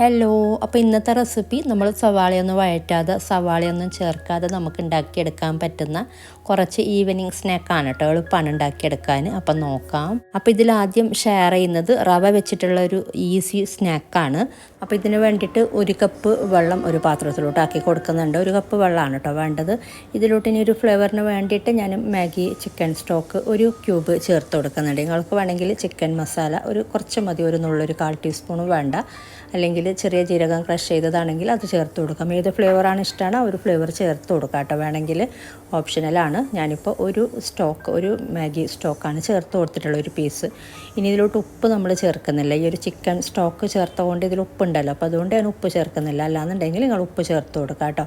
Hello അപ്പോൾ ഇന്നത്തെ recipe നമ്മൾ സവാളയൊന്നും വഴറ്റാതെ സവാളയൊന്നും ചേർക്കാതെ നമുക്ക് ഉണ്ടാക്കിയെടുക്കാൻ പറ്റുന്ന കുറച്ച് ഈവനിങ് സ്നാക്കാണ് കേട്ടോ എളുപ്പമാണ് ഉണ്ടാക്കിയെടുക്കാൻ അപ്പം നോക്കാം. അപ്പോൾ ഇതിൽ ആദ്യം ഷെയർ ചെയ്യുന്നത് റവ വെച്ചിട്ടുള്ള ഒരു ഈസി സ്നാക്കാണ് അപ്പോൾ ഇതിന് വേണ്ടിയിട്ട് ഒരു കപ്പ് വെള്ളം ഒരു പാത്രത്തിലോട്ട് ആക്കി കൊടുക്കുന്നുണ്ട്. ഒരു കപ്പ് വെള്ളമാണ് കേട്ടോ വേണ്ടത്. ഇതിലോട്ട് ഇനി ഒരു ഫ്ലേവറിന് വേണ്ടിയിട്ട് ഞാൻ മാഗി ചിക്കൻ സ്റ്റോക്ക് ഒരു ക്യൂബ് ചേർത്ത് കൊടുക്കുന്നുണ്ട്. നിങ്ങൾക്ക് വേണമെങ്കിൽ ചിക്കൻ മസാല ഒരു കുറച്ച് മതി ഒരു നുള്ളൊരു കാൽ ടീസ്പൂൺ വേണ്ട. അല്ലെങ്കിൽ ചെറിയ ജീരകം ക്രഷ് ചെയ്തതാണെങ്കിൽ അത് ചേർത്ത് കൊടുക്കാം. ഏത് ഫ്ലേവറാണ് ഇഷ്ടമാണ് ആ ഒരു ഫ്ലേവർ ചേർത്ത് കൊടുക്കാം കേട്ടോ. വേണമെങ്കിൽ ഓപ്ഷനലാണ് ഞാനിപ്പോൾ ഒരു സ്റ്റോക്ക് ഒരു മാഗി സ്റ്റോക്കാണ് ചേർത്ത് കൊടുത്തിട്ടുള്ള ഒരു പീസ് ഇനി ഇതിലോട്ട് ഉപ്പ് നമ്മൾ ചേർക്കുന്നില്ല. ഈ ഒരു ചിക്കൻ സ്റ്റോക്ക് ചേർത്തുകൊണ്ട് ഇതിൽ ഉപ്പുണ്ടല്ലോ. അപ്പോൾ അതുകൊണ്ട് ഞാൻ ഉപ്പ് ചേർക്കുന്നില്ല. അല്ലാന്നുണ്ടെങ്കിൽ നിങ്ങൾ ഉപ്പ് ചേർത്ത് കൊടുക്കാം കേട്ടോ.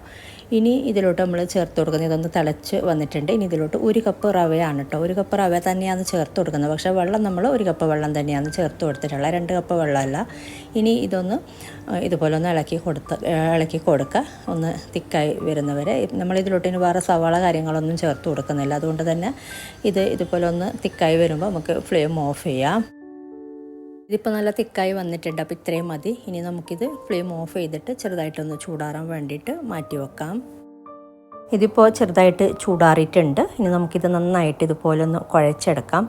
ഇനി ഇതിലോട്ട് നമ്മൾ ചേർത്ത് കൊടുക്കുന്നത് ഇതൊന്ന് തിളച്ച് വന്നിട്ടുണ്ട്. ഇനി ഇതിലോട്ട് ഒരു കപ്പ് റവയാണ് കേട്ടോ ഒരു കപ്പ് റവ തന്നെയാണ് ചേർത്ത് കൊടുക്കുന്നത്. പക്ഷേ വെള്ളം നമ്മൾ ഒരു കപ്പ് വെള്ളം തന്നെയാണ് ചേർത്ത് കൊടുത്തിട്ടുള്ളത്. രണ്ട് കപ്പ് വെള്ളമല്ല. ഇനി ഇതൊന്ന് ഇതുപോലെ ഒന്ന് ഇളക്കി കൊടുത്ത് ഇളക്കി കൊടുക്കുക. ഒന്ന് തിക്കായി വരുന്നവരെ. നമ്മളിതിലോട്ട് ഇനി വേറെ സവാള കാര്യങ്ങളൊന്നും ചേർത്ത് കൊടുക്കുന്നില്ല. അതുകൊണ്ട് തന്നെ ഇത് ഇതുപോലെ ഒന്ന് തിക്കായി വരുമ്പോൾ നമുക്ക് ഫ്ലെയിം ഓഫ് ചെയ്യാം. ഇതിപ്പോൾ നല്ല തിക്കായി വന്നിട്ടുണ്ട്. അപ്പോൾ ഇത്രയും മതി. ഇനി നമുക്കിത് ഫ്ലെയിം ഓഫ് ചെയ്തിട്ട് ചെറുതായിട്ടൊന്ന് ചൂടാറാൻ വേണ്ടിയിട്ട് മാറ്റി വെക്കാം. ഇതിപ്പോൾ ചെറുതായിട്ട് ചൂടാറിയിട്ടുണ്ട്. ഇനി നമുക്കിത് നന്നായിട്ട് ഇതുപോലെ ഒന്ന് കുഴച്ചെടുക്കാം.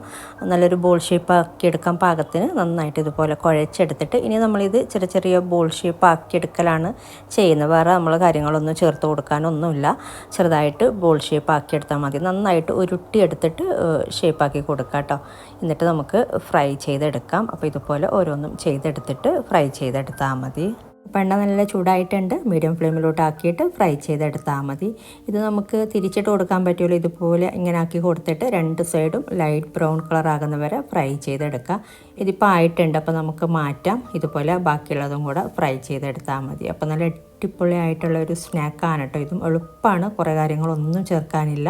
നല്ലൊരു ബോൾ ഷേപ്പ് ആക്കി എടുക്കാൻ പാകത്തിന്. നന്നായിട്ട് ഇതുപോലെ കുഴച്ചെടുത്തിട്ട് ഇനി നമ്മളിത് ചെറിയ ചെറിയ ബോൾ ഷേപ്പ് ആക്കിയെടുക്കലാണ് ചെയ്യുന്നത്. വേറെ നമ്മൾ കാര്യങ്ങളൊന്നും ചേർത്ത് കൊടുക്കാനൊന്നുമില്ല. ചെറുതായിട്ട് ബോൾ ഷേപ്പ് ആക്കിയെടുത്താൽ മതി. നന്നായിട്ട് ഉരുട്ടി എടുത്തിട്ട് ഷേപ്പാക്കി കൊടുക്കാം കേട്ടോ. എന്നിട്ട് നമുക്ക് ഫ്രൈ ചെയ്തെടുക്കാം. അപ്പോൾ ഇതുപോലെ ഓരോന്നും ചെയ്തെടുത്തിട്ട് ഫ്രൈ ചെയ്തെടുത്താൽ മതി. എണ്ണ നല്ല ചൂടായിട്ടുണ്ട്. മീഡിയം ഫ്ലെയിമിലോട്ട് ആക്കിയിട്ട് ഫ്രൈ ചെയ്തെടുത്താൽ മതി. ഇത് നമുക്ക് തിരിച്ചിട്ട് കൊടുക്കാൻ പറ്റുമല്ലോ ഇതുപോലെ ഇങ്ങനെ ആക്കി കൊടുത്തിട്ട് രണ്ട് സൈഡും ലൈറ്റ് ബ്രൗൺ കളർ ആകുന്ന വരെ ഫ്രൈ ചെയ്തെടുക്കുക ഇതിപ്പോൾ ആയിട്ടുണ്ട്. അപ്പോൾ നമുക്ക് മാറ്റാം. ഇതുപോലെ ബാക്കിയുള്ളതും കൂടെ ഫ്രൈ ചെയ്തെടുത്താൽ മതി. അപ്പോൾ നല്ല അടിപൊളി ആയിട്ടുള്ള ഒരു സ്നാക്കാണ് കേട്ടോ ഇതും. എളുപ്പമാണ് കുറേ കാര്യങ്ങളൊന്നും ചേർക്കാനില്ല.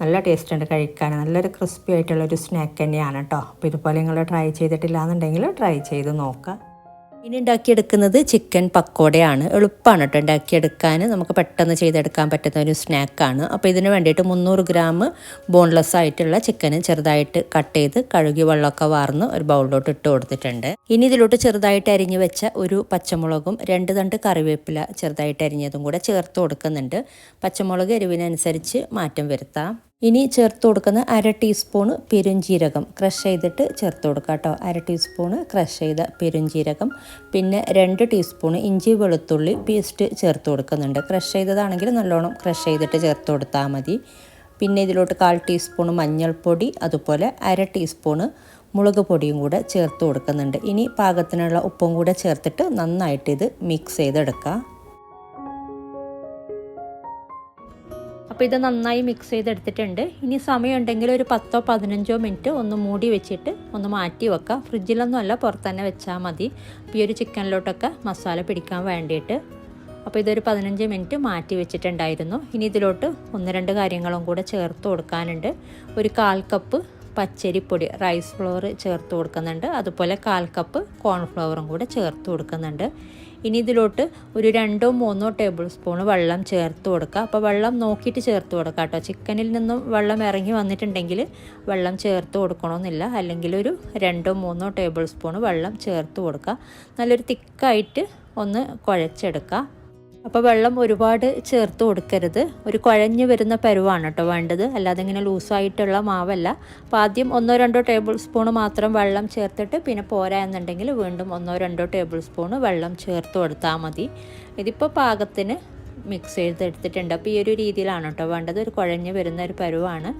നല്ല ടേസ്റ്റ് ഉണ്ട് കഴിക്കാൻ നല്ലൊരു ക്രിസ്പി ആയിട്ടുള്ള ഒരു സ്നാക്ക് തന്നെയാണ് കേട്ടോ അപ്പോൾ ഇതുപോലെ നിങ്ങൾ ട്രൈ ചെയ്തിട്ടില്ല എന്നുണ്ടെങ്കിൽ ട്രൈ ചെയ്ത് നോക്കുക ഇനി ഉണ്ടാക്കിയെടുക്കുന്നത് ചിക്കൻ പക്കോടയാണ്. എളുപ്പമാണ് കേട്ടോ ഉണ്ടാക്കിയെടുക്കാൻ. നമുക്ക് പെട്ടെന്ന് ചെയ്തെടുക്കാൻ പറ്റുന്ന ഒരു സ്നാക്കാണ്. അപ്പോൾ ഇതിന് വേണ്ടിയിട്ട് മുന്നൂറ് ഗ്രാം ബോൺലെസ് ആയിട്ടുള്ള ചിക്കന് ചെറുതായിട്ട് കട്ട് ചെയ്ത് കഴുകി വെള്ളമൊക്കെ വാർന്ന് ഒരു ബൗളിലോട്ട് ഇട്ട് കൊടുത്തിട്ടുണ്ട്. ഇനി ഇതിലോട്ട് ചെറുതായിട്ട് അരിഞ്ഞു വെച്ച ഒരു പച്ചമുളകും രണ്ട് തണ്ട് കറിവേപ്പില ചെറുതായിട്ട് അരിഞ്ഞതും കൂടെ ചേർത്ത് കൊടുക്കുന്നുണ്ട്. പച്ചമുളക് എരിവിനനുസരിച്ച് മാറ്റം വരുത്താം. ഇനി ചേർത്ത് കൊടുക്കുന്ന അര ടീസ്പൂണ് പെരുംജീരകം ക്രഷ് ചെയ്തിട്ട് ചേർത്ത് കൊടുക്കുക കേട്ടോ. അര ടീസ്പൂണ് ക്രഷ് ചെയ്ത പെരുംജീരകം പിന്നെ രണ്ട് ടീസ്പൂണ് ഇഞ്ചി വെളുത്തുള്ളി പേസ്റ്റ് ചേർത്ത് കൊടുക്കുന്നുണ്ട്. ക്രഷ് ചെയ്തതാണെങ്കിൽ നല്ലോണം ക്രഷ് ചെയ്തിട്ട് ചേർത്ത് കൊടുത്താൽ മതി. പിന്നെ ഇതിലോട്ട് കാൽ ടീസ്പൂണ് മഞ്ഞൾപ്പൊടി അതുപോലെ അര ടീസ്പൂണ് മുളക് പൊടിയും കൂടെ ചേർത്ത് കൊടുക്കുന്നുണ്ട്. ഇനി പാകത്തിനുള്ള ഉപ്പും കൂടെ ചേർത്തിട്ട് നന്നായിട്ട് ഇത് മിക്സ് ചെയ്തെടുക്കുക അപ്പോൾ ഇത് നന്നായി മിക്സ് ചെയ്തെടുത്തിട്ടുണ്ട്. ഇനി സമയമുണ്ടെങ്കിൽ ഒരു പത്തോ പതിനഞ്ചോ മിനിറ്റ് ഒന്ന് മൂടി വെച്ചിട്ട് ഒന്ന് മാറ്റി വെക്കുക. ഫ്രിഡ്ജിലൊന്നും അല്ല പുറത്ത് തന്നെ വെച്ചാൽ മതി. ഈ ഒരു ചിക്കനിലോട്ടൊക്കെ മസാല പിടിക്കാൻ വേണ്ടിയിട്ട്. അപ്പോൾ ഇതൊരു പതിനഞ്ച് മിനിറ്റ് മാറ്റി വെച്ചിട്ടുണ്ടായിരുന്നു. ഇനി ഇതിലോട്ട് ഒന്ന് രണ്ട് കാര്യങ്ങളും കൂടെ ചേർത്ത് കൊടുക്കാനുണ്ട്. ഒരു കാൽ കപ്പ് പച്ചരിപ്പൊടി റൈസ് ഫ്ലോർ ചേർത്ത് കൊടുക്കുന്നുണ്ട്. അതുപോലെ കാൽ കപ്പ് കോൺഫ്ലവറും കൂടെ ചേർത്ത് കൊടുക്കുന്നുണ്ട്. ഇനി ഇതിലോട്ട് ഒരു രണ്ടോ മൂന്നോ ടേബിൾ സ്പൂൺ വെള്ളം ചേർത്ത് കൊടുക്കുക. അപ്പോൾ വെള്ളം നോക്കിയിട്ട് ചേർത്ത് കൊടുക്കുക കേട്ടോ. ചിക്കനിൽ നിന്നും വെള്ളം ഇറങ്ങി വന്നിട്ടുണ്ടെങ്കിൽ വെള്ളം ചേർത്ത് കൊടുക്കണമെന്നില്ല. അല്ലെങ്കിൽ ഒരു രണ്ടോ മൂന്നോ ടേബിൾ സ്പൂൺ വെള്ളം ചേർത്ത് കൊടുക്കുക. നല്ലൊരു തിക്കായിട്ട് ഒന്ന് കുഴച്ചെടുക്കുക. അപ്പോൾ വെള്ളം ഒരുപാട് ചേർത്ത് കൊടുക്കരുത്. ഒരു കുഴഞ്ഞു വരുന്ന പരുവാണ് കേട്ടോ വേണ്ടത്. അല്ലാതെ ഇങ്ങനെ ലൂസായിട്ടുള്ള മാവല്ല. അപ്പോൾ ആദ്യം ഒന്നോ രണ്ടോ ടേബിൾ സ്പൂൺ മാത്രം വെള്ളം ചേർത്തിട്ട് പിന്നെ പോരാ എന്നുണ്ടെങ്കിൽ വീണ്ടും ഒന്നോ രണ്ടോ ടേബിൾ സ്പൂൺ വെള്ളം ചേർത്ത് കൊടുത്താൽ മതി. ഇതിപ്പോൾ പാകത്തിന് മിക്സ് ചെയ്തെടുത്തിട്ടുണ്ട്. അപ്പോൾ ഈ ഒരു രീതിയിലാണ് കേട്ടോ വേണ്ടത്. ഒരു കുഴഞ്ഞു വരുന്ന ഒരു പരുവാണ്.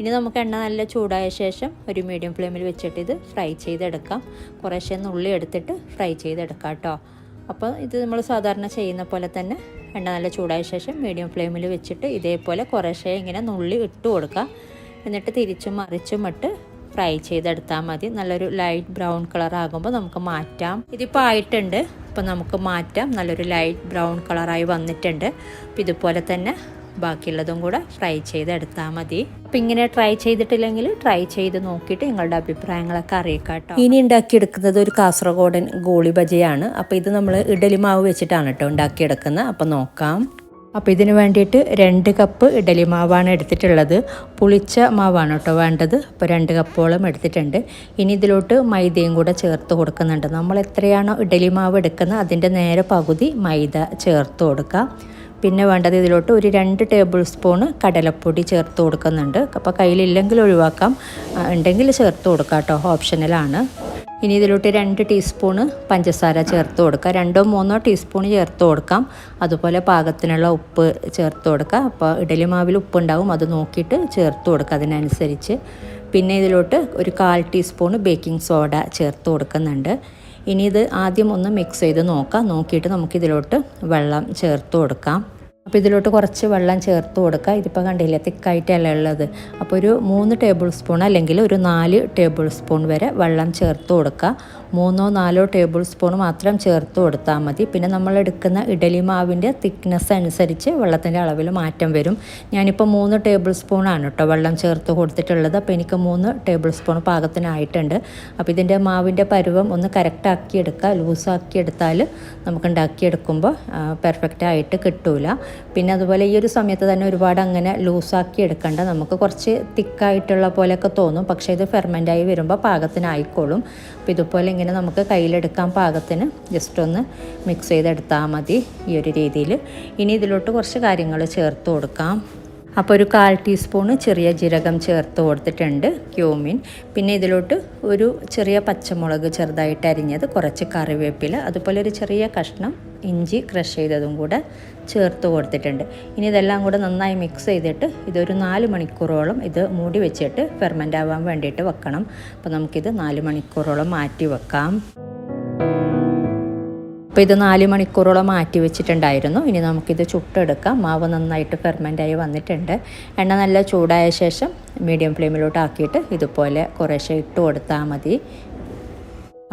ഇനി നമുക്ക് എണ്ണ നല്ല ചൂടായ ശേഷം ഒരു മീഡിയം ഫ്ലെയിമിൽ വെച്ചിട്ട് ഇത് ഫ്രൈ ചെയ്തെടുക്കാം. കുറേശ്ശെ ഉള്ളി എടുത്തിട്ട് ഫ്രൈ ചെയ്തെടുക്കാം കേട്ടോ. അപ്പോൾ ഇത് നമ്മൾ സാധാരണ ചെയ്യുന്ന പോലെ തന്നെ എണ്ണ നല്ല ചൂടായ ശേഷം മീഡിയം ഫ്ലെയിമിൽ വെച്ചിട്ട് ഇതേപോലെ കുറേശ്ശേ ഇങ്ങനെ നുള്ളി ഇട്ട് കൊടുക്കുക എന്നിട്ട് തിരിച്ചും മറിച്ചും ഇട്ട് ഫ്രൈ ചെയ്തെടുത്താൽ മതി. നല്ലൊരു ലൈറ്റ് ബ്രൗൺ കളർ ആകുമ്പോൾ നമുക്ക് മാറ്റാം. ഇതിപ്പോൾ ആയിട്ടുണ്ട്. അപ്പോൾ നമുക്ക് മാറ്റാം. നല്ലൊരു ലൈറ്റ് ബ്രൗൺ കളറായി വന്നിട്ടുണ്ട്. അപ്പോൾ ഇതുപോലെ തന്നെ ബാക്കിയുള്ളതും കൂടെ ഫ്രൈ ചെയ്തെടുത്താൽ മതി. അപ്പം ഇങ്ങനെ ട്രൈ ചെയ്തിട്ടില്ലെങ്കിൽ ട്രൈ ചെയ്ത് നോക്കിയിട്ട് നിങ്ങളുടെ അഭിപ്രായങ്ങളൊക്കെ അറിയിക്കാട്ടോ ഇനി ഉണ്ടാക്കിയെടുക്കുന്നത് ഒരു കാസർഗോഡൻ ഗോളി ബജയാണ്. അപ്പോൾ ഇത് നമ്മൾ ഇഡലി മാവ് വെച്ചിട്ടാണ് കേട്ടോ ഉണ്ടാക്കിയെടുക്കുന്നത്. അപ്പം നോക്കാം. അപ്പോൾ ഇതിന് വേണ്ടിയിട്ട് രണ്ട് കപ്പ് ഇഡലി മാവാണ് എടുത്തിട്ടുള്ളത്. പുളിച്ച മാവാണ് കേട്ടോ വേണ്ടത്. അപ്പോൾ രണ്ട് കപ്പോളം എടുത്തിട്ടുണ്ട്. ഇനി ഇതിലോട്ട് മൈദയും കൂടെ ചേർത്ത് കൊടുക്കുന്നുണ്ട്. നമ്മൾ എത്രയാണോ ഇഡലി മാവ് എടുക്കുന്നത് അതിന്റെ നേരെ പകുതി മൈദ ചേർത്ത് കൊടുക്കുക പിന്നെ വേണ്ടത് ഇതിലോട്ട് ഒരു രണ്ട് ടേബിൾ സ്പൂണ് കടലപ്പൊടി ചേർത്ത് കൊടുക്കുന്നുണ്ട്. അപ്പോൾ കയ്യിലില്ലെങ്കിൽ ഒഴിവാക്കാം. ഉണ്ടെങ്കിൽ ചേർത്ത് കൊടുക്കാം കേട്ടോ. ഓപ്ഷണലാണ് ഇനി ഇതിലോട്ട് രണ്ട് ടീസ്പൂണ് പഞ്ചസാര ചേർത്ത് കൊടുക്കുക രണ്ടോ മൂന്നോ ടീസ്പൂൺ ചേർത്ത് കൊടുക്കാം. അതുപോലെ പാകത്തിനുള്ള ഉപ്പ് ചേർത്ത് കൊടുക്കുക അപ്പോൾ ഇഡലി മാവിൽ ഉപ്പുണ്ടാവും. അത് നോക്കിയിട്ട് ചേർത്ത് കൊടുക്കുക അതിനനുസരിച്ച്. പിന്നെ ഇതിലോട്ട് ഒരു കാൽ ടീസ്പൂണ് ബേക്കിംഗ് സോഡ ചേർത്ത് കൊടുക്കുന്നുണ്ട്. ഇനി ഇത് ആദ്യം ഒന്ന് മിക്സ് ചെയ്ത് നോക്കാം. നോക്കിയിട്ട് നമുക്കിതിലോട്ട് വെള്ളം ചേർത്ത് കൊടുക്കാം. അപ്പോൾ ഇതിലോട്ട് കുറച്ച് വെള്ളം ചേർത്ത് കൊടുക്കുക. ഇതിപ്പോൾ കണ്ടില്ലേ തിക്കായിട്ടല്ല ഉള്ളത്. അപ്പോൾ ഒരു മൂന്ന് ടേബിൾ സ്പൂൺ അല്ലെങ്കിൽ ഒരു നാല് ടേബിൾ സ്പൂൺ വരെ വെള്ളം ചേർത്ത് കൊടുക്കുക. മൂന്നോ നാലോ ടേബിൾ സ്പൂൺ മാത്രം ചേർത്ത് കൊടുത്താൽ മതി. പിന്നെ നമ്മൾ എടുക്കുന്ന ഇഡലി മാവിന്റെ തിക്നെസ് അനുസരിച്ച് വെള്ളത്തിന്റെ അളവിൽ മാറ്റം വരും. ഞാനിപ്പോൾ മൂന്ന് ടേബിൾ സ്പൂണാണ് കേട്ടോ വെള്ളം ചേർത്ത് കൊടുത്തിട്ടുള്ളത്. അപ്പോൾ എനിക്ക് മൂന്ന് ടേബിൾ സ്പൂൺ പാകത്തിനായിട്ടുണ്ട്. അപ്പോൾ ഇതിന്റെ മാവിന്റെ പരുവം ഒന്ന് കറക്റ്റാക്കി എടുക്കുക. എടുത്താൽ നമുക്ക് ഉണ്ടാക്കിയെടുക്കുമ്പോൾ പെർഫെക്റ്റായിട്ട് കിട്ടൂല. പിന്നെ അതുപോലെ ഈ ഒരു സമയത്ത് തന്നെ ഒരുപാട് അങ്ങനെ ലൂസാക്കി എടുക്കണ്ട. നമുക്ക് കുറച്ച് തിക്കായിട്ടുള്ള പോലെയൊക്കെ തോന്നും. പക്ഷേ ഇത് ഫെർമെന്റായി വരുമ്പോൾ പാകത്തിനായിക്കോളും. അപ്പോൾ ഇതുപോലെ ഇങ്ങനെ നമുക്ക് കയ്യിലെടുക്കാൻ പാകത്തിന്. ജസ്റ്റ് ഒന്ന് മിക്സ് ചെയ്തെടുത്താൽ മതി ഈ ഒരു രീതിയിൽ ഇനി ഇതിലോട്ട് കുറച്ച് കാര്യങ്ങൾ ചേർത്ത് കൊടുക്കാം. അപ്പോൾ ഒരു കാൽ ടീസ്പൂണ് ചെറിയ ജീരകം ചേർത്ത് കൊടുത്തിട്ടുണ്ട് ക്യൂമിൻ. പിന്നെ ഇതിലോട്ട് ഒരു ചെറിയ പച്ചമുളക് ചെറുതായിട്ട് അരിഞ്ഞത് കുറച്ച് കറിവേപ്പില. അതുപോലെ ഒരു ചെറിയ കഷ്ണം ഇഞ്ചി ക്രഷ് ചെയ്തതും കൂടെ ചേർത്ത് കൊടുത്തിട്ടുണ്ട്. ഇനി ഇതെല്ലാം കൂടെ നന്നായി മിക്സ് ചെയ്തിട്ട് ഇതൊരു നാല് മണിക്കൂറോളം ഇത് മൂടി വെച്ചിട്ട് ഫെർമെന്റ് ആവാൻ വേണ്ടിയിട്ട് വെക്കണം. അപ്പോൾ നമുക്കിത് നാല് മണിക്കൂറോളം മാറ്റി വെക്കാം. അപ്പോൾ ഇത് നാല് മണിക്കൂറോളം മാറ്റി വെച്ചിട്ടുണ്ടായിരുന്നു. ഇനി നമുക്കിത് ചുട്ടെടുക്കാം. മാവ് നന്നായിട്ട് ഫെർമെന്റായി വന്നിട്ടുണ്ട്. എണ്ണ നല്ല ചൂടായ ശേഷം മീഡിയം ഫ്ലെയിമിലോട്ട് ആക്കിയിട്ട് ഇതുപോലെ കുറേശ്ശെ ഇട്ട് കൊടുത്താൽ മതി.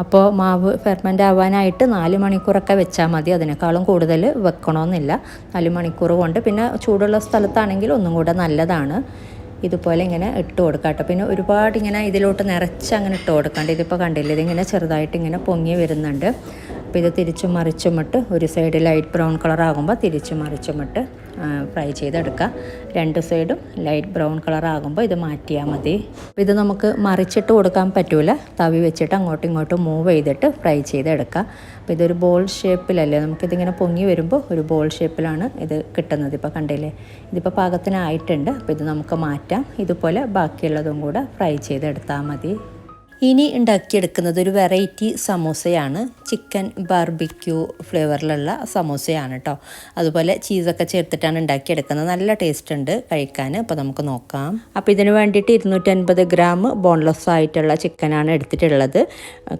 അപ്പോൾ മാവ് ഫെർമെന്റ് ആവാനായിട്ട് നാല് മണിക്കൂറൊക്കെ വെച്ചാൽ മതി. അതിനേക്കാളും കൂടുതൽ വെക്കണമെന്നില്ല നാല് മണിക്കൂർ കൊണ്ട് പിന്നെ ചൂടുള്ള സ്ഥലത്താണെങ്കിൽ ഒന്നും കൂടെ നല്ലതാണ്. ഇതുപോലെ ഇങ്ങനെ ഇട്ട് കൊടുക്കാം കേട്ടോ പിന്നെ ഒരുപാട് ഇങ്ങനെ ഇതിലോട്ട് നിറച്ച് അങ്ങനെ ഇട്ട് കൊടുക്കാണ്ട് ഇതിപ്പോൾ കണ്ടില്ല ഇതിങ്ങനെ ചെറുതായിട്ട് ഇങ്ങനെ പൊങ്ങി വരുന്നുണ്ട്. അപ്പോൾ ഇത് തിരിച്ചും മറിച്ചുമിട്ട് ഒരു സൈഡ് ലൈറ്റ് ബ്രൗൺ കളർ ആകുമ്പോൾ തിരിച്ചും മറിച്ചുമിട്ട് ഫ്രൈ ചെയ്തെടുക്കുക. രണ്ട് സൈഡും ലൈറ്റ് ബ്രൗൺ കളർ ആകുമ്പോൾ ഇത് മാറ്റിയാൽ മതി. ഇത് നമുക്ക് മറിച്ചിട്ട് കൊടുക്കാൻ പറ്റൂല. തവി വെച്ചിട്ട് അങ്ങോട്ടും ഇങ്ങോട്ടും മൂവ് ചെയ്തിട്ട് ഫ്രൈ ചെയ്തെടുക്കുക. അപ്പോൾ ഇതൊരു ബോൾ ഷേപ്പിലല്ലേ നമുക്കിതിങ്ങനെ പൊങ്ങി വരുമ്പോൾ ഒരു ബോൾ ഷേപ്പിലാണ് ഇത് കിട്ടുന്നത് ഇപ്പോൾ കണ്ടില്ലേ? ഇതിപ്പോൾ പാകത്തിനായിട്ടുണ്ട്. അപ്പോൾ ഇത് നമുക്ക് മാറ്റാം. ഇതുപോലെ ബാക്കിയുള്ളതും കൂടെ ഫ്രൈ ചെയ്തെടുത്താൽ മതി. ഇനി ഉണ്ടാക്കിയെടുക്കുന്നത് ഒരു വെറൈറ്റി സമോസയാണ്. ചിക്കൻ ബാർബിക്യൂ ഫ്ലേവറിലുള്ള സമോസയാണ് കേട്ടോ അതുപോലെ ചീസൊക്കെ ചേർത്തിട്ടാണ് ഉണ്ടാക്കിയെടുക്കുന്നത്. നല്ല ടേസ്റ്റ് ഉണ്ട് കഴിക്കാൻ അപ്പോൾ നമുക്ക് നോക്കാം. അപ്പോൾ ഇതിന് വേണ്ടിയിട്ട് ഇരുന്നൂറ്റൻപത് ഗ്രാം ബോൺലെസ് ആയിട്ടുള്ള ചിക്കനാണ് എടുത്തിട്ടുള്ളത്.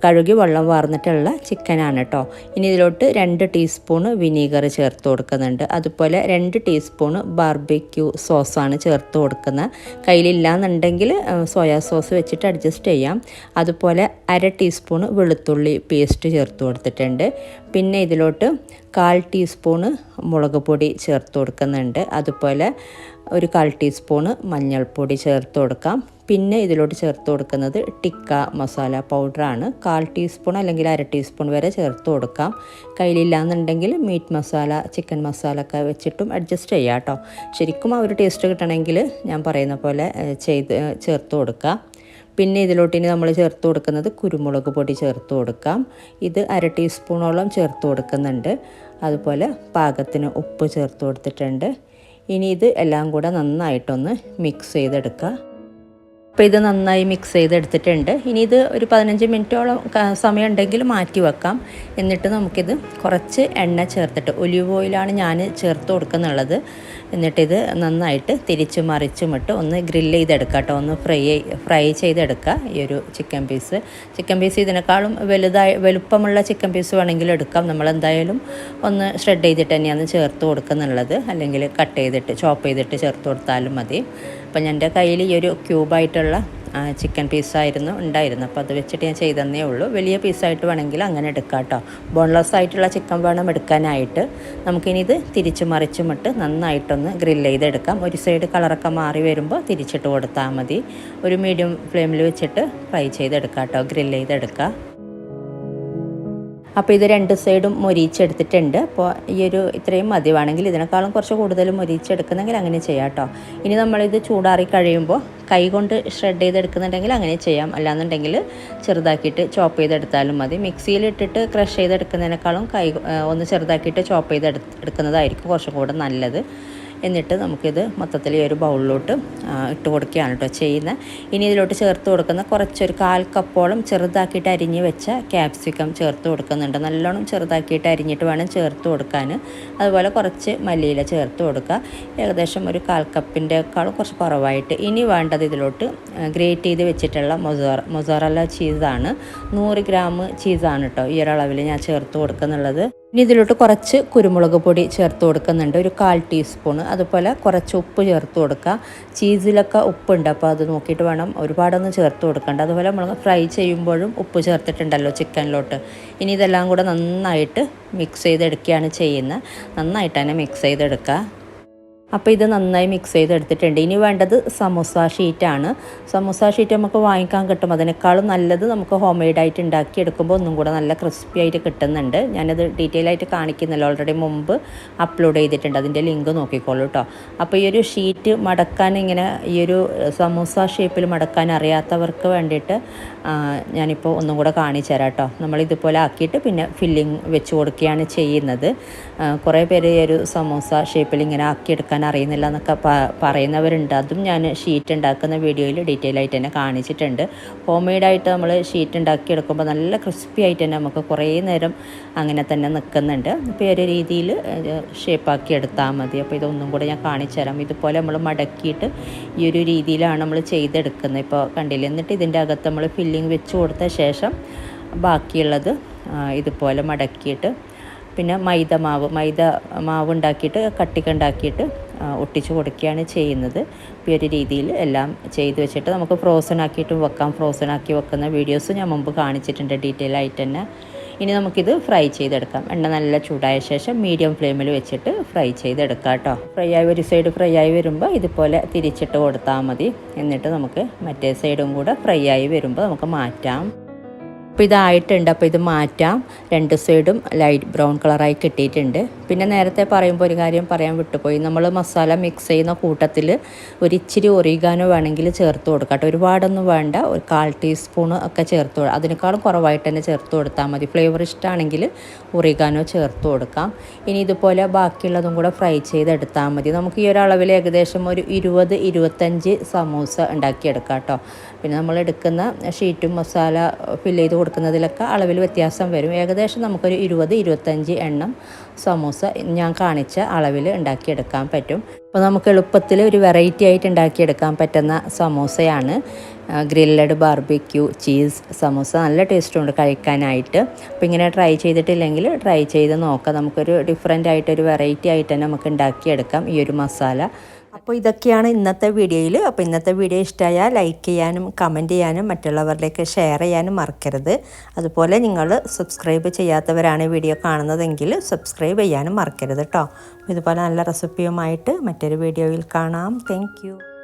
കഴുകി വെള്ളം വാർന്നിട്ടുള്ള ചിക്കനാണ് കേട്ടോ ഇനി ഇതിലോട്ട് രണ്ട് ടീസ്പൂൺ വിനീഗർ ചേർത്ത് കൊടുക്കുന്നുണ്ട്. അതുപോലെ രണ്ട് ടീസ്പൂൺ ബാർബിക്യൂ സോസാണ് ചേർത്ത് കൊടുക്കുന്നത്. കയ്യിലില്ലാന്നുണ്ടെങ്കിൽ സോയാ സോസ് വെച്ചിട്ട് അഡ്ജസ്റ്റ് ചെയ്യാം. അതുപോലെ അര ടീസ്പൂണ് വെളുത്തുള്ളി പേസ്റ്റ് ചേർത്ത് കൊടുത്തിട്ടുണ്ട്. പിന്നെ ഇതിലോട്ട് കാൽ ടീസ്പൂണ് മുളക് പൊടി ചേർത്ത് കൊടുക്കുന്നുണ്ട്. അതുപോലെ ഒരു കാൽ ടീസ്പൂണ് മഞ്ഞൾപ്പൊടി ചേർത്ത് കൊടുക്കാം. പിന്നെ ഇതിലോട്ട് ചേർത്ത് കൊടുക്കുന്നത് ടിക്ക മസാല പൗഡറാണ് കാൽ ടീസ്പൂൺ അല്ലെങ്കിൽ അര ടീസ്പൂൺ വരെ ചേർത്ത് കൊടുക്കാം. കയ്യിലില്ലാന്നുണ്ടെങ്കിൽ മീറ്റ് മസാല ചിക്കൻ മസാല ഒക്കെ വെച്ചിട്ടും അഡ്ജസ്റ്റ് ചെയ്യാം കേട്ടോ ശരിക്കും ആ ഒരു ടേസ്റ്റ് കിട്ടണമെങ്കിൽ ഞാൻ പറയുന്ന പോലെ ചെയ്ത് ചേർത്ത് കൊടുക്കുക പിന്നെ ഇതിലോട്ട് ഇനി നമ്മൾ ചേർത്ത് കൊടുക്കുന്നത് കുരുമുളക് പൊടി ചേർത്ത് കൊടുക്കാം. ഇത് അര ടീസ്പൂണോളം ചേർത്ത് കൊടുക്കുന്നുണ്ട്. അതുപോലെ പാകത്തിന് ഉപ്പ് ചേർത്ത് കൊടുത്തിട്ടുണ്ട്. ഇനി ഇത് എല്ലാം കൂടെ നന്നായിട്ടൊന്ന് മിക്സ് ചെയ്തെടുക്കുക. അപ്പോൾ ഇത് നന്നായി മിക്സ് ചെയ്തെടുത്തിട്ടുണ്ട്. ഇനി ഇത് ഒരു പതിനഞ്ച് മിനിറ്റോളം സമയം ഉണ്ടെങ്കിൽ മാറ്റി വെക്കാം. എന്നിട്ട് നമുക്കിത് കുറച്ച് എണ്ണ ചേർത്തിട്ട് ഒലിവ് ഓയിലാണ് ഞാൻ ചേർത്ത് കൊടുക്കുന്നുള്ളത്. എന്നിട്ടിത് നന്നായിട്ട് തിരിച്ചു മറിച്ചും ഇട്ട് ഒന്ന് ഗ്രില്ല് ചെയ്തെടുക്കുക കേട്ടോ ഒന്ന് ഫ്രൈ ഫ്രൈ ചെയ്തെടുക്കുക ഈ ഒരു ചിക്കൻ പീസ് ചിക്കൻ പീസ് ഇതിനേക്കാളും വലുതായി വലുപ്പമുള്ള ചിക്കൻ പീസ് വേണമെങ്കിൽ എടുക്കാം. നമ്മൾ എന്തായാലും ഒന്ന് ഷ്രെഡ് ചെയ്തിട്ട് തന്നെയാണ് ചേർത്ത് കൊടുക്കുന്നുള്ളത്. അല്ലെങ്കിൽ കട്ട് ചെയ്തിട്ട് ചോപ്പ് ചെയ്തിട്ട് ചേർത്ത് കൊടുത്താലും മതി. അപ്പം എന്റെ കയ്യിൽ ഈ ഒരു ക്യൂബായിട്ടുള്ള ചിക്കൻ പീസായിരുന്നു ഉണ്ടായിരുന്നു. അപ്പോൾ അത് വെച്ചിട്ട് ഞാൻ ചെയ്തതന്നേ ഉള്ളൂ. വലിയ പീസായിട്ട് വേണമെങ്കിൽ അങ്ങനെ എടുക്കാം കേട്ടോ. ബോൺലെസ് ആയിട്ടുള്ള ചിക്കൻ വേണം എടുക്കാനായിട്ട്. നമുക്കിനി ഇത് തിരിച്ച് മറിച്ചുമിട്ട് നന്നായിട്ടൊന്ന് ഗ്രില്ല് ചെയ്തെടുക്കാം. ഒരു സൈഡ് കളറൊക്കെ മാറി വരുമ്പോൾ തിരിച്ചിട്ട് കൊടുത്താൽ മതി. ഒരു മീഡിയം ഫ്ലെയിമിൽ വെച്ചിട്ട് ഫ്രൈ ചെയ്തെടുക്കാം കേട്ടോ. ഗ്രില്ല് ചെയ്തെടുക്കുക അപ്പോൾ ഇത് രണ്ട് സൈഡും മൊരിച്ചെടുത്തിട്ടുണ്ട്. അപ്പോൾ ഈ ഒരു ഇത്രയും മതി. വേണമെങ്കിൽ ഇതിനേക്കാളും കുറച്ച് കൂടുതൽ മൊരിച്ചെടുക്കുന്നെങ്കിൽ അങ്ങനെ ചെയ്യാം കേട്ടോ ഇനി നമ്മളിത് ചൂടാറി കഴിയുമ്പോൾ കൈ കൊണ്ട് ഷ്രെഡ് ചെയ്തെടുക്കുന്നുണ്ടെങ്കിൽ അങ്ങനെ ചെയ്യാം. അല്ലാന്നുണ്ടെങ്കിൽ ചെറുതാക്കിയിട്ട് ചോപ്പ് ചെയ്തെടുത്താലും മതി. മിക്സിയിലിട്ടിട്ട് ക്രഷ് ചെയ്തെടുക്കുന്നതിനേക്കാളും കൈ ഒന്ന് ചെറുതാക്കിയിട്ട് ചോപ്പ് ചെയ്തെടുക്കുന്നതായിരിക്കും കുറച്ചും കൂടെ നല്ലത്. എന്നിട്ട് നമുക്കിത് മൊത്തത്തിൽ ഈ ഒരു ബൗളിലോട്ട് ഇട്ട് കൊടുക്കുകയാണ് കേട്ടോ ചെയ്യുന്നത്. ഇനി ഇതിലോട്ട് ചേർത്ത് കൊടുക്കുന്ന കുറച്ചൊരു കാൽ കപ്പോളം ചെറുതാക്കിയിട്ട് അരിഞ്ഞ് വെച്ച ക്യാപ്സിക്കം ചേർത്ത് കൊടുക്കുന്നുണ്ട്. നല്ലോണം ചെറുതാക്കിയിട്ട് അരിഞ്ഞിട്ട് വേണം ചേർത്ത് കൊടുക്കാൻ. അതുപോലെ കുറച്ച് മല്ലിയില ചേർത്ത് കൊടുക്കുക. ഏകദേശം ഒരു കാൽ കപ്പിന്റെക്കാളും കുറച്ച് കുറവായിട്ട്. ഇനി വേണ്ടത് ഇതിലോട്ട് ഗ്രേറ്റ് ചെയ്ത് വെച്ചിട്ടുള്ള മൊസോറ മൊസോറല്ല ചീസാണ് നൂറ് ഗ്രാം ചീസാണ് കേട്ടോ ഈ ഒരളവിൽ ഞാൻ ചേർത്ത് കൊടുക്കുന്നുള്ളത്. ഇനി ഇതിലോട്ട് കുറച്ച് കുരുമുളക് പൊടി ചേർത്ത് കൊടുക്കുന്നുണ്ട്. ഒരു കാൽ ടീസ്പൂൺ അതുപോലെ കുറച്ച് ഉപ്പ് ചേർത്ത് കൊടുക്കുക. ചീസിലൊക്കെ ഉപ്പുണ്ട് അപ്പോൾ അത് നോക്കിയിട്ട് വേണം ഒരുപാടൊന്നും ചേർത്ത് കൊടുക്കണ്ട. അതുപോലെ നമ്മൾ ഫ്രൈ ചെയ്യുമ്പോഴും ഉപ്പ് ചേർത്തിട്ടുണ്ടല്ലോ ചിക്കനിലോട്ട്. ഇനി ഇതെല്ലാം കൂടെ നന്നായിട്ട് മിക്സ് ചെയ്തെടുക്കുകയാണ് ചെയ്യുന്നത്. നന്നായിട്ട് തന്നെ മിക്സ് ചെയ്തെടുക്കുക. അപ്പോൾ ഇത് നന്നായി മിക്സ് ചെയ്തെടുത്തിട്ടുണ്ട്. ഇനി വേണ്ടത് സമൂസ ഷീറ്റാണ് സമൂസ ഷീറ്റ് നമുക്ക് വാങ്ങിക്കാൻ കിട്ടും. അതിനേക്കാളും നല്ലത് നമുക്ക് ഹോം മെയ്ഡായിട്ട് ഉണ്ടാക്കിയെടുക്കുമ്പോൾ ഒന്നും കൂടെ നല്ല ക്രിസ്പി ആയിട്ട് കിട്ടുന്നുണ്ട്. ഞാനത് ഡീറ്റെയിൽ ആയിട്ട് കാണിക്കുന്നില്ല ഓൾറെഡി മുമ്പ് അപ്ലോഡ് ചെയ്തിട്ടുണ്ട്. അതിന്റെ ലിങ്ക് നോക്കിക്കോളൂ കേട്ടോ അപ്പോൾ ഈ ഒരു ഷീറ്റ് മടക്കാൻ ഇങ്ങനെ ഈ ഒരു സമൂസ ഷേപ്പിൽ മടക്കാൻ അറിയാത്തവർക്ക് വേണ്ടിയിട്ട് ഞാനിപ്പോൾ ഒന്നും കൂടെ കാണിച്ചു തരാം കേട്ടോ നമ്മൾ ഇതുപോലെ ആക്കിയിട്ട് പിന്നെ ഫില്ലിങ് വെച്ച് കൊടുക്കുകയാണ് ചെയ്യുന്നത്. കുറേ പേര് ഈ ഒരു സമൂസ ഷേപ്പിൽ ഇങ്ങനെ ആക്കിയെടുക്കാൻ അറിയുന്നില്ല എന്നൊക്കെ പറയുന്നവരുണ്ട്. അതും ഞാൻ ഷീറ്റ് ഉണ്ടാക്കുന്ന വീഡിയോയിൽ ഡീറ്റെയിൽ ആയിട്ട് തന്നെ കാണിച്ചിട്ടുണ്ട്. ഹോം മെയ്ഡായിട്ട് നമ്മൾ ഷീറ്റ് ഉണ്ടാക്കി എടുക്കുമ്പോൾ നല്ല ക്രിസ്പി ആയിട്ട് തന്നെ നമുക്ക് കുറേ നേരം അങ്ങനെ തന്നെ നിൽക്കുന്നുണ്ട് ഇപ്പോൾ ഒരു രീതിയിൽ ഷേപ്പാക്കി എടുത്താൽ മതി. അപ്പോൾ ഇതൊന്നും കൂടെ ഞാൻ കാണിച്ചു തരാം. ഇതുപോലെ നമ്മൾ മടക്കിയിട്ട് ഈ ഒരു രീതിയിലാണ് നമ്മൾ ചെയ്തെടുക്കുന്നത്. ഇപ്പോൾ കണ്ടില്ല? എന്നിട്ട് ഇതിന്റെ അകത്ത് നമ്മൾ ഫില്ലിങ് വെച്ച് കൊടുത്ത ശേഷം ബാക്കിയുള്ളത് ഇതുപോലെ മടക്കിയിട്ട് പിന്നെ മൈദ മാവ് മൈദ മാവ് ഉണ്ടാക്കിയിട്ട് കട്ടിക്ക് ഉണ്ടാക്കിയിട്ട് ഒട്ടിച്ച് കൊടുക്കുകയാണ് ചെയ്യുന്നത്. ഈ ഒരു രീതിയിൽ എല്ലാം ചെയ്തു വെച്ചിട്ട് നമുക്ക് ഫ്രോസൺ ആക്കിയിട്ട് വെക്കാം. ഫ്രോസൺ ആക്കി വെക്കുന്ന വീഡിയോസ് ഞാൻ മുമ്പ് കാണിച്ചിട്ടുണ്ട് ഡീറ്റെയിൽ ആയിട്ട് തന്നെ. ഇനി നമുക്കിത് ഫ്രൈ ചെയ്തെടുക്കാം. എണ്ണ നല്ല ചൂടായ ശേഷം മീഡിയം ഫ്ലെയിമിൽ വെച്ചിട്ട് ഫ്രൈ ചെയ്തെടുക്കാം കേട്ടോ. ഫ്രൈ ആയി ഒരു സൈഡ് ഫ്രൈ ആയി വരുമ്പോൾ ഇതുപോലെ തിരിച്ചിട്ട് കൊടുത്താൽ മതി. എന്നിട്ട് നമുക്ക് മറ്റേ സൈഡും കൂടെ ഫ്രൈ ആയി വരുമ്പോൾ നമുക്ക് മാറ്റാം. അപ്പോൾ ഇതായിട്ടുണ്ട്. അപ്പോൾ ഇത് മാറ്റാം. രണ്ട് സൈഡും ലൈറ്റ് ബ്രൗൺ കളറായി കിട്ടിയിട്ടുണ്ട്. പിന്നെ നേരത്തെ പറയുമ്പോൾ ഒരു കാര്യം പറയാൻ വിട്ടുപോയി. നമ്മൾ മസാല മിക്സ് ചെയ്യുന്ന കൂട്ടത്തിൽ ഒരു ഇച്ചിരി ഒറിഗാനോ വേണമെങ്കിൽ ചേർത്ത് കൊടുക്കാം കേട്ടോ. ഒരുപാടൊന്നും വേണ്ട. ഒരു കാൽ ടീസ്പൂൺ ഒക്കെ ചേർത്ത് അതിനേക്കാളും കുറവായിട്ട് തന്നെ ചേർത്ത് കൊടുത്താൽ മതി. ഫ്ലേവർ ഇഷ്ടമാണെങ്കിൽ ഒറിഗാനോ ചേർത്ത് കൊടുക്കാം. ഇനി ഇതുപോലെ ബാക്കിയുള്ളതും കൂടെ ഫ്രൈ ചെയ്തെടുത്താൽ മതി. നമുക്ക് ഈ ഒരളവിൽ ഏകദേശം ഒരു ഇരുപത് ഇരുപത്തഞ്ച് സമൂസ ഉണ്ടാക്കിയെടുക്കാം കേട്ടോ. പിന്നെ നമ്മൾ എടുക്കുന്ന ഷീറ്റും മസാല ഫില്ല് ചെയ്ത് കൊടുക്കുന്നതിലൊക്കെ അളവിൽ വ്യത്യാസം വരും. ഏകദേശം നമുക്കൊരു ഇരുപത് ഇരുപത്തഞ്ച് എണ്ണം സമൂസ ഞാൻ കാണിച്ച അളവിൽ ഉണ്ടാക്കിയെടുക്കാൻ പറ്റും. അപ്പോൾ നമുക്ക് എളുപ്പത്തിൽ ഒരു വെറൈറ്റി ആയിട്ട് ഉണ്ടാക്കിയെടുക്കാൻ പറ്റുന്ന സമൂസയാണ്. Grilled barbecue cheese samosa. നല്ല ടേസ്റ്റുണ്ട് കഴിക്കാനായിട്ട്. അപ്പോൾ ഇങ്ങനെ ട്രൈ ചെയ്തിട്ടില്ലെങ്കിൽ ട്രൈ ചെയ്ത് നോക്കാം. നമുക്കൊരു ഡിഫറെന്റ് ആയിട്ടൊരു വെറൈറ്റി ആയിട്ട് തന്നെ നമുക്ക് ഉണ്ടാക്കിയെടുക്കാം ഈ ഒരു മസാല. അപ്പോൾ ഇതൊക്കെയാണ് ഇന്നത്തെ വീഡിയോയിൽ അപ്പോൾ ഇന്നത്തെ വീഡിയോ ഇഷ്ടമായാൽ ലൈക്ക് ചെയ്യാനും കമന്റ് ചെയ്യാനും മറ്റുള്ളവരിലേക്ക് ഷെയർ ചെയ്യാനും മറക്കരുത്. അതുപോലെ നിങ്ങൾ സബ്സ്ക്രൈബ് ചെയ്യാത്തവരാണ് വീഡിയോ കാണുന്നതെങ്കിൽ സബ്സ്ക്രൈബ് ചെയ്യാനും മറക്കരുത് കേട്ടോ ഇതുപോലെ നല്ല റെസിപ്പിയുമായിട്ട് മറ്റൊരു വീഡിയോയിൽ കാണാം. താങ്ക്